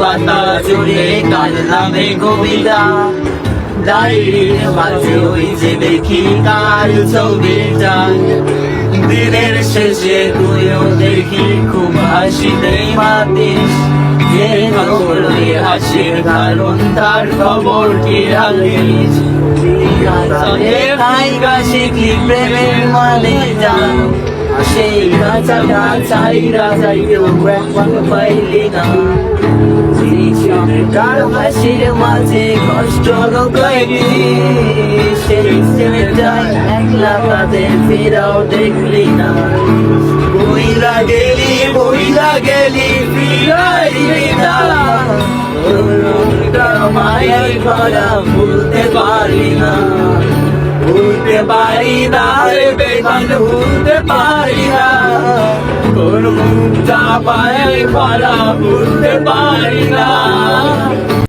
পাতা জুড়ে কাল নামে কবিতা ডায়েরির মাঝে ওই যে দেখি কাল ছবিটা দিনের শেষে তুইও দেখি খুব হাসিতে মাতিস যে করলে হাসির কারণ তার খবর কি রাখিস নায়িকা শিখি প্রেমের মানে জান কাঁচাটা চাইরা চাইতেও একবার পাইলি না কার হাসির মাঝে কষ্ট লুকাইলি সেই ছেলেটাই একলা কাঁদে ফিরাও বইলা গেলি বইলা গেলি ফিরাইলি না মায়ের করা ভুলতে পারি না ভুলতে পারি না রে বেগান ভুলতে পারি না। কোন মুখটা পায়ে করা ভুলতে পারি